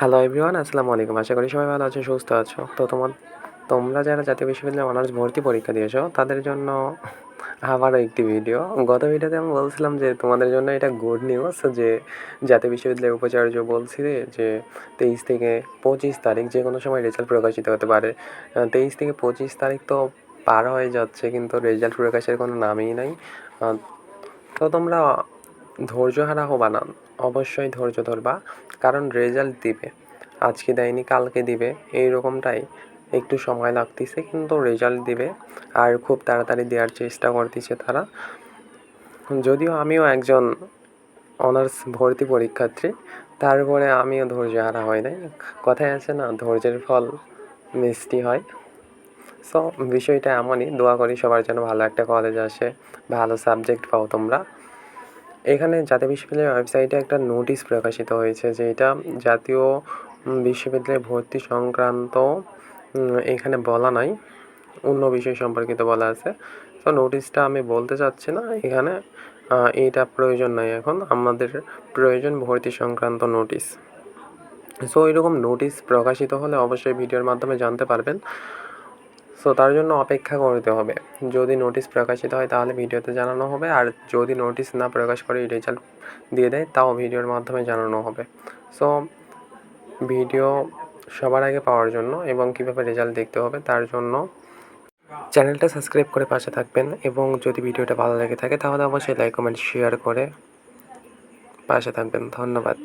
Hello everyone আসসালামু আলাইকুম। আশা করি সবাই ভালো আছো, সুস্থ আছো। তো তোমার, তোমরা যারা জাতীয় বিশ্ববিদ্যালয়ে অনার্স ভর্তি পরীক্ষা দিয়েছ, তাদের জন্য আবারও একটি ভিডিও গত ভিডিওতে আমি বলছিলাম যে তোমাদের জন্য এটা গুড নিউজ যে জাতীয় বিশ্ববিদ্যালয়ের উপাচার্য বলছি যে তেইশ থেকে পঁচিশ তারিখ যে কোনো সময় রেজাল্ট প্রকাশিত হতে পারে। তেইশ থেকে পঁচিশ তারিখ তো পার হয়ে যাচ্ছে, কিন্তু রেজাল্ট প্রকাশের কোনো নামই নাই। তো তোমরা ধৈর্য হারা হবা না। অবশ্যই ধৈর্য ধরবা, কারণ রেজাল্ট দিবে। আজকে দেয়নি, কালকে দিবে। এই রকমটাই একটু সময় লাগতেছে, কিন্তু রেজাল্ট দিবে। আর খুব তাড়াতাড়ি দেওয়ার চেষ্টা করতেছে তারা। যদিও আমিও একজন অনার্স ভর্তি পরীক্ষার্থী, তারপরে আমিও ধৈর্য হারা হয় নাই। কথায় আছে না, ধৈর্যের ফল মিষ্টি হয়। সো বিষয়টা এমনই, দোয়া করি সবার যেন ভালো একটা কলেজ আসে। ভালো সাবজেক্ট পাও তোমরা। এখানে জাতীয় বিশ্ববিদ্যালয়ের ওয়েবসাইটে একটা নোটিশ প্রকাশিত হয়েছে যে এটা জাতীয় বিশ্ববিদ্যালয়ে ভর্তি সংক্রান্ত এখানে বলা নাই। অন্য বিষয় সম্পর্কিত বলা আছে। তো নোটিশটা আমি বলতে চাচ্ছি না। এখানে এটা প্রয়োজন নাই এখন। আমাদের প্রয়োজন ভর্তি সংক্রান্ত নোটিশ। সো এরকম নোটিশ প্রকাশিত হলে অবশ্যই ভিডিওর মাধ্যমে জানতে পারবেন। সো তার জন্য অপেক্ষা করতে হবে। যদি নোটিশ প্রকাশিত হয়, তাহলে ভিডিওতে জানানো হবে। আর যদি নোটিশ না প্রকাশ করে রেজাল্ট দিয়ে দেয়, তাও ভিডিওর মাধ্যমে জানানো হবে। সো ভিডিও সবার আগে পাওয়ার জন্য এবং কীভাবে রেজাল্ট দেখতে হবে, তার জন্য চ্যানেলটা সাবস্ক্রাইব করে পাশে থাকবেন। এবং যদি ভিডিওটা ভালো লেগে থাকে, তাহলে অবশ্যই লাইক কমেন্ট শেয়ার করে পাশে থাকবেন। ধন্যবাদ।